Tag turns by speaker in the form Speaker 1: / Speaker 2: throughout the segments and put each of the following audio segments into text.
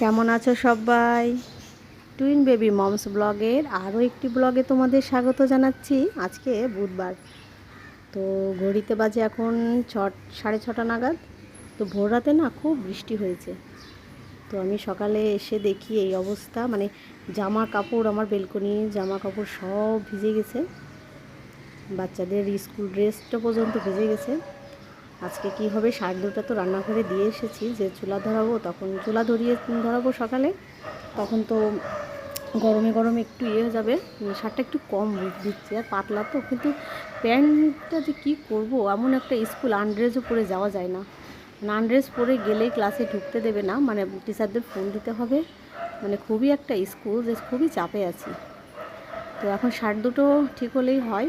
Speaker 1: কেমন আছো সবাই? টুইন বেবি মমস ব্লগের আরও একটি ব্লগে তোমাদের স্বাগত জানাচ্ছি। আজকে বুধবার। তো ঘড়িতে বাজে এখন ছ সাড়ে ছটা নাগাদ। তো ভোর রাতে না খুব বৃষ্টি হয়েছে। তো আমি সকালে এসে দেখি এই অবস্থা। মানে জামা কাপড়, আমার বেলকনি জামা কাপড় সব ভিজে গেছে। বাচ্চাদের স্কুল ড্রেসটা পর্যন্ত ভিজে গেছে। আজকে কি হবে? শাক দুটো তো রান্নাঘরে দিয়ে এসেছি। যে চুলা ধরাবো তখন, চুলা ধরিয়ে ধরাবো সকালে। তখন তো গরমে গরমে একটু ইয়ে হয়ে যাবে। শাকটা একটু কম দিচ্ছে। আর পাতলা তো, কিন্তু প্যান্টটা যে কী করব? এমন একটা স্কুল আনড্রেসও পরে যাওয়া যায় না। মানে আনড্রেস পরে গেলে ক্লাসে ঢুকতে দেবে না। মানে টিচারদের ফোন দিতে হবে। মানে খুবই একটা স্কুল যে খুবই চাপে আছি। তো এখন শার্ট দুটো ঠিক হলেই হয়।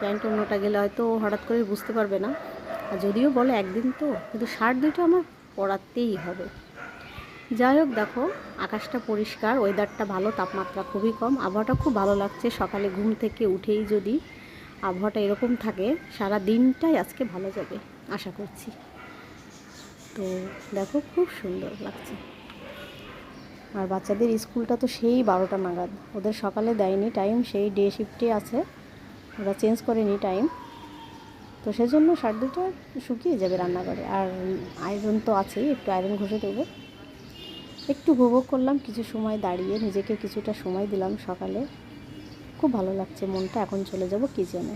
Speaker 1: প্যান্ট অন্যটা গেলে হয়তো হঠাৎ করে বুঝতে পারবে না। আর যদিও বলে একদিন তো, কিন্তু শার্ট দুটো আমার পরাতেই হবে। যাই হোক, দেখো, আকাশটা পরিষ্কার ওয়েদারটা ভালো, তাপমাত্রা খুবই কম, আবহাওয়াটা খুব ভালো লাগছে। সকালে ঘুম থেকে উঠেই যদি আবহাওয়াটা এরকম থাকে, সারা দিনটাই আজকে ভালো যাবে, আশা করছি। তো দেখো, খুব সুন্দর লাগছে। আর বাচ্চাদের স্কুলটা তো সেই বারোটা নাগাদ। ওদের সকালে দেয়নি টাইম সেই ডে শিফটে আছে। ওরা চেঞ্জ করেনি টাইম তো সেজন্য শার্ট দুটো শুকিয়ে যাবে রান্নাঘরে। আর আয়রন তো আছেই, একটু আয়রন ঘষে দেবো। একটু উপভোগ করলাম, কিছু সময় দাঁড়িয়ে নিজেকে কিছুটা সময় দিলাম সকালে। খুব ভালো লাগছে মনটা, এখন চলে যাব কিচেনে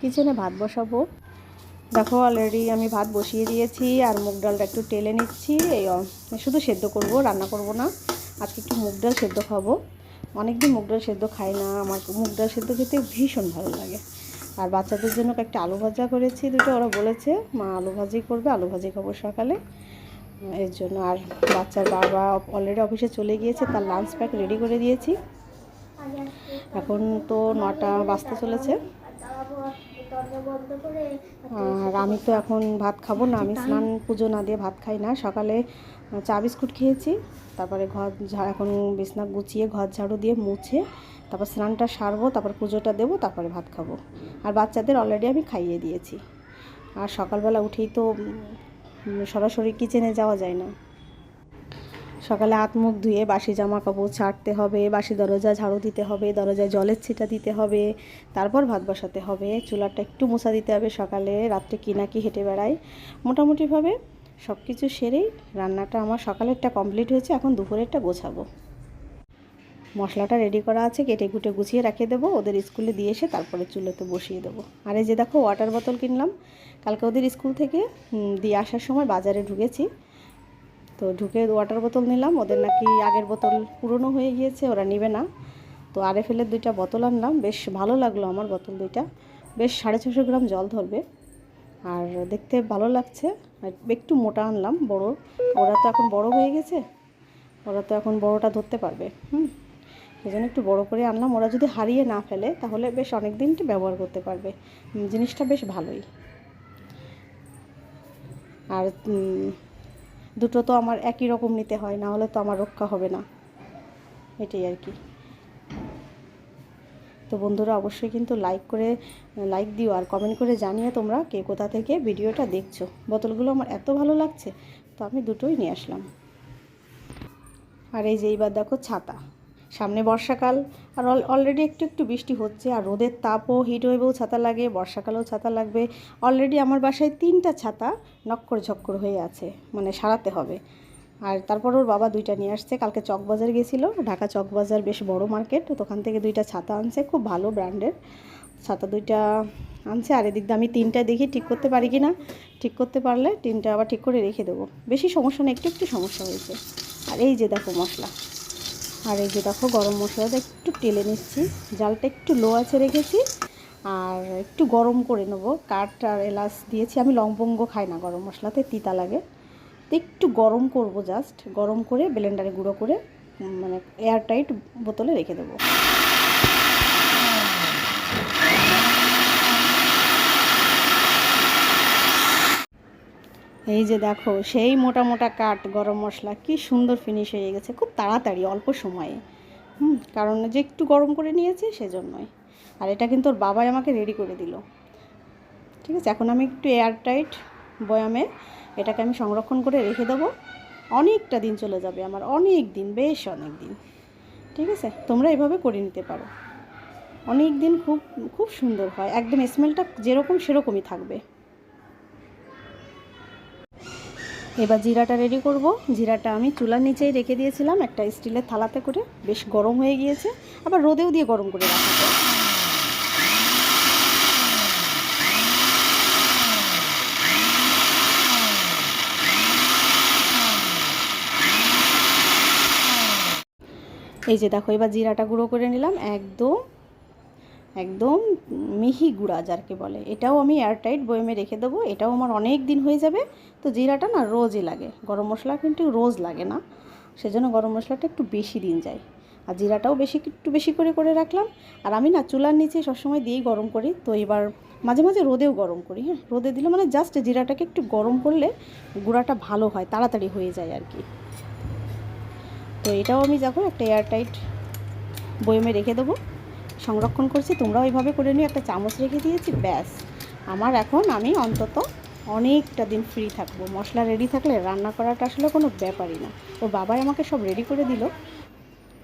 Speaker 1: কিচেনে ভাত বসাবো। দেখো অলরেডি আমি ভাত বসিয়ে দিয়েছি, আর মুগ ডালটা একটু টেলে নিচ্ছি। এই শুধু সেদ্ধ করব, রান্না করব না। আজকে একটু মুগ ডাল সেদ্ধ খাব। অনেকদিন মুগ ডাল সেদ্ধ খাই না, আমার মুগ ডাল সেদ্ধ খেতে ভীষণ ভালো লাগে। আর বাচ্চাদের জন্য একটা আলু ভাজা করেছি, দুটো। ওরা বলেছে, মা আলু ভাজি করবে, আলু ভাজি খাব সকালে। এর জন্য আর বাচ্চার বাবা অলরেডি অফিসে চলে গিয়েছে, তার লাঞ্চ প্যাক রেডি করে দিয়েছি। এখন তো নটা বাজতে চলেছে। আর আমি তো এখন ভাত খাব না, আমি স্নান পুজো না দিয়ে ভাত খাই না। সকালে চা বিস্কুট খেয়েছি, তারপরে ঘর এখন বিছনা গুছিয়ে, ঘর ঝাড়ু দিয়ে মুছে, তারপর স্নানটা সারবো, তারপর পুজোটা দেবো, তারপরে ভাত খাব। আর বাচ্চাদের অলরেডি আমি খাইয়ে দিয়েছি। আর সকালবেলা উঠেই তো সরাসরি কিচেনে যাওয়া যায় না। সকালে হাত মুখ ধুয়ে বাসি জামা কাপড় ছাড়তে হবে, বাসি দরজা ঝাড়ু দিতে হবে, দরজায় জলের ছিটা দিতে হবে, তারপর ভাত বসাতে হবে। চুলাটা একটু মোছা দিতে হবে সকালে, রাত্রে কিনাকি হেঁটে বেড়াই। মোটামুটিভাবে সব কিছু সেরেই রান্নাটা আমার সকালেরটা কমপ্লিট হয়েছে, এখন দুপুরেরটা গোছাবো। মশলাটা রেডি করা আছে, কেটে কুটে গুছিয়ে রেখে দেবো, ওদের স্কুলে দিয়ে এসে তারপরে চুলোতে বসিয়ে দেবো। আর এই যে দেখো ওয়াটার বোতল কিনলাম। কালকে ওদের স্কুল থেকে দিয়ে আসার সময় বাজারে ঢুকেছি। তো ঢুকে ওয়াটার বোতল নিলাম, ওদের নাকি আগের বোতল পুরনো হয়ে গিয়েছে, ওরা নেবে না। তো আরে ফেলের দুইটা বোতল আনলাম, বেশ ভালো লাগল আমার বোতল দুইটা। বেশ সাড়ে ছশো গ্রাম জল ধরবে। আর দেখতে ভালো লাগছে। একটু মোটা আনলাম, বড়। ওরা তো এখন বড় হয়ে গেছে। ওরা তো এখন বড়টা ধরতে পারবে, হুম? সেই জন্য একটু বড় করে আনলাম। ওরা যদি হারিয়ে না ফেলে, তাহলে বেশ অনেক দিনটি ব্যবহার করতে পারবে। জিনিসটা বেশ ভালোই। আর দুটো তো আমার একই রকম নিতে হয়, না হলে তো আমার রক্ষা হবে না। এটাই আর কি। তো বন্ধুরা অবশ্যই কিন্তু লাইক করে লাইক দিও আর কমেন্ট করে জানিয়ে তোমরা কে কোথা থেকে ভিডিওটা দেখছ। বোতলগুলো আমার এত ভালো লাগছে, তো আমি দুটোই নিয়ে আসলাম। আর এই যে এইবার দেখো ছাতা। সামনে বর্ষাকাল, আর অলরেডি একটু একটু বৃষ্টি হচ্ছে, আর রোদের তাপও হিট ওয়েভেও ছাতা লাগে, বর্ষাকালেও ছাতা লাগবে। অলরেডি আমার বাসায় তিনটা ছাতা নক্কর ঝক্কর হয়ে আছে মানে সারাতে হবে। আর তারপর ওর বাবা দুইটা নিয়ে আসছে। কালকে চকবাজার গেছিল। ঢাকা চকবাজার বেশ বড় মার্কেট। তো ওখান থেকে দুইটা ছাতা আনছে। খুব ভালো ব্র্যান্ডের। ছাতা দুইটা আনছে। আর এদিক দিয়ে আমি তিনটা দেখি ঠিক করতে পারি কি না ঠিক করতে পারলে তিনটা আবার ঠিক করে রেখে দেবো। বেশি সমস্যা নেই, একটু একটু সমস্যা হয়েছে। আর এই যে দেখো মশলা। আর এই যে দেখো গরম মশলাটা একটু টেলে নিচ্ছি। জালটা একটু লো আছে রেখেছি। আর একটু গরম করে নেব। কাঠ আর এলাচ দিয়েছি। আমি লংবঙ্গ খাই না গরম মশলাতে, তিতা লাগে। তো একটু গরম করব জাস্ট, গরম করে ব্লেন্ডারে গুঁড়ো করে মানে এয়ার টাইট বোতলে রেখে দেবো। এই যে দেখো, সেই মোটা মোটা কাঠ, গরম মশলা, কি সুন্দর ফিনিশ হয়ে গেছে, খুব তাড়াতাড়ি, অল্প সময়ে। হুম, কারণ যে একটু গরম করে নিয়েছে সেজন্যই। আর এটা কিন্তু ওর বাবাই আমাকে রেডি করে দিল। ঠিক আছে, এখন আমি একটু এয়ার টাইট বয়ামে, এটাকে আমি সংরক্ষণ করে রেখে দেবো। অনেকটা দিন চলে যাবে আমার, অনেক দিন, বেশ অনেক দিন। ঠিক আছে? তোমরা এভাবে করে নিতে পারো। অনেক দিন খুব খুব সুন্দর হয়। একদম স্মেলটা যেরকম সেরকমই থাকবে। এবার জিরাটা রেডি করব। জিরাটা আমি চুলার নিচেই রেখে দিয়েছিলাম একটা স্টিলের থালাতে করে। বেশ গরম হয়ে গিয়েছে। আবার রোদেও দিয়ে গরম করে রাখা যায় এই যে দেখো, এবার জিরাটা গুঁড়ো করে নিলাম, একদম একদম মিহি গুঁড়া যারকে বলে। এটাও আমি এয়ারটাইট বয়েমে রেখে দেবো, এটাও আমার অনেক দিন হয়ে যাবে। তো জিরাটা না রোজই লাগে, গরম মশলা কিন্তু রোজ লাগে না, সেজন্য গরম মশলাটা একটু বেশি দিন যায়। আর জিরাটাও বেশি, একটু বেশি করে করে রাখলাম। আর আমি না চুলার নিচে সবসময় দিয়েই গরম করি, তো এবার মাঝে মাঝে রোদেও গরম করি হ্যাঁ? রোদে দিলে মানে জাস্ট জিরাটাকে একটু গরম করলে গুঁড়াটা ভালো হয়, তাড়াতাড়ি হয়ে যায় আর কি। তো এটাও আমি যাব একটা এয়ারটাইট বয়মে রেখে দেবো। সংরক্ষণ করছি, তোমরাও এইভাবে করে নিয়ে একটা চামচ রেখে দিয়েছি, ব্যাস। আমার এখন আমি অন্তত অনেকটা দিন ফ্রি থাকব। মশলা রেডি থাকলে রান্না করাটা আসলে কোনো ব্যাপারই না। ওর বাবাই আমাকে সব রেডি করে দিল।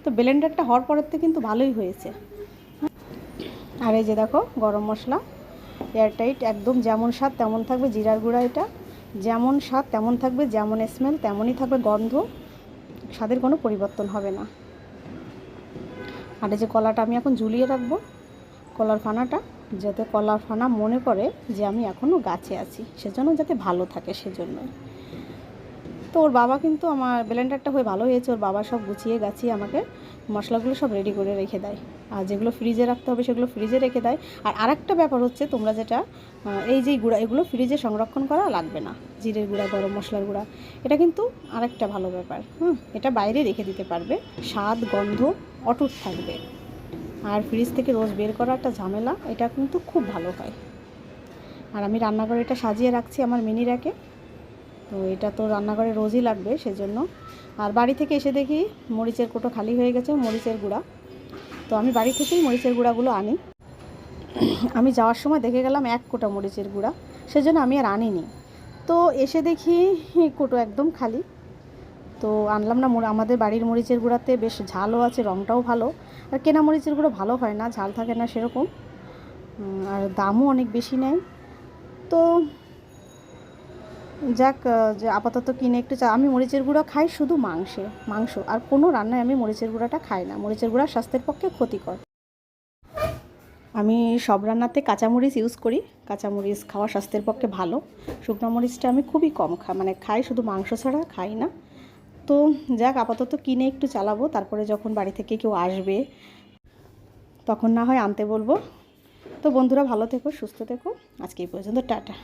Speaker 1: তো ব্লেন্ডারটা হওয়ার পরের থেকে কিন্তু ভালোই হয়েছে। আর এই যে দেখো, গরম মশলা, এয়ারটাইট একদম যেমন স্বাদ তেমন থাকবে জিরার গুঁড়া এটা। যেমন স্বাদ তেমন থাকবে, যেমন স্মেল তেমনই থাকবে গন্ধ। স্বাদের কোনো পরিবর্তন হবে না। আর এই যে কলাটা আমি এখন ঝুলিয়ে রাখব, কলার ফানাটা, যাতে কলার ফানা মনে করে যে আমি এখনও গাছে আছি, সেজন্য যাতে ভালো থাকে সেজন্যই। তো ওর বাবা কিন্তু আমার ব্লেন্ডারটা হয়ে ভালো হয়েছে, ওর বাবা সব গুছিয়ে গাছিয়ে আমাকে মশলাগুলো সব রেডি করে রেখে দেয়। আর যেগুলো ফ্রিজে রাখতে হবে সেগুলো ফ্রিজে রেখে দেয়। আর আরেকটা ব্যাপার হচ্ছে তোমরা যেটা এই যে গুঁড়া, এগুলো ফ্রিজে সংরক্ষণ করা লাগবে না। জিরের গুঁড়া, গরম মশলার গুঁড়া। এটা কিন্তু আরেকটা ভালো ব্যাপার। হুম, এটা বাইরে রেখে দিতে পারবে। স্বাদ, গন্ধ অটুট থাকবে। আর ফ্রিজ থেকে রোজ বের করা একটা ঝামেলা, এটা কিন্তু খুব ভালো হয়। আর আমি রান্নাঘরে এটা সাজিয়ে রাখছি আমার মিনি র্যাকে তো এটা তো রান্নাঘরে রোজই লাগবে সেজন্য। আর বাড়ি থেকে এসে দেখি মরিচের কোটো খালি হয়ে গেছে, মরিচের গুঁড়া। তো আমি বাড়ি থেকেই মরিচের গুঁড়াগুলো আনি। আমি যাওয়ার সময় দেখে গেলাম এক কোটা মরিচের গুঁড়া, সেজন্য আমি আর আনিনি। তো এসে দেখি কোটো একদম খালি। তো আনলাম না আমাদের বাড়ির মরিচের গুঁড়াতে বেশ ঝালও আছে রঙটাও ভালো। আর কেনা মরিচের গুঁড়ো ভালো হয় না, ঝাল থাকে না সেরকম। আর দামও অনেক বেশি নেয়। তো যাক যে আপাতত কিনে একটু চা আমি মরিচের গুঁড়ো খাই শুধু মাংসে, মাংস। আর কোনো রান্নায় আমি মরিচের গুঁড়োটা খাই না। মরিচের গুঁড়া স্বাস্থ্যের পক্ষে ক্ষতিকর। আমি সব রান্নাতে কাঁচামরিচ ইউজ করি। কাঁচামরিচ খাওয়া স্বাস্থ্যের পক্ষে ভালো। শুকনো মরিচটা আমি খুবই কম খাই মানে খাই, শুধু মাংস ছাড়া খাই না। তো যাক, আপাতত কিনে একটু চালাবো। তারপরে যখন বাড়ি থেকে কেউ আসবে, তখন না হয় আনতে বলব। তো বন্ধুরা, ভালো থেকো, সুস্থ থেকো। আজকে এই পর্যন্ত, টাটা।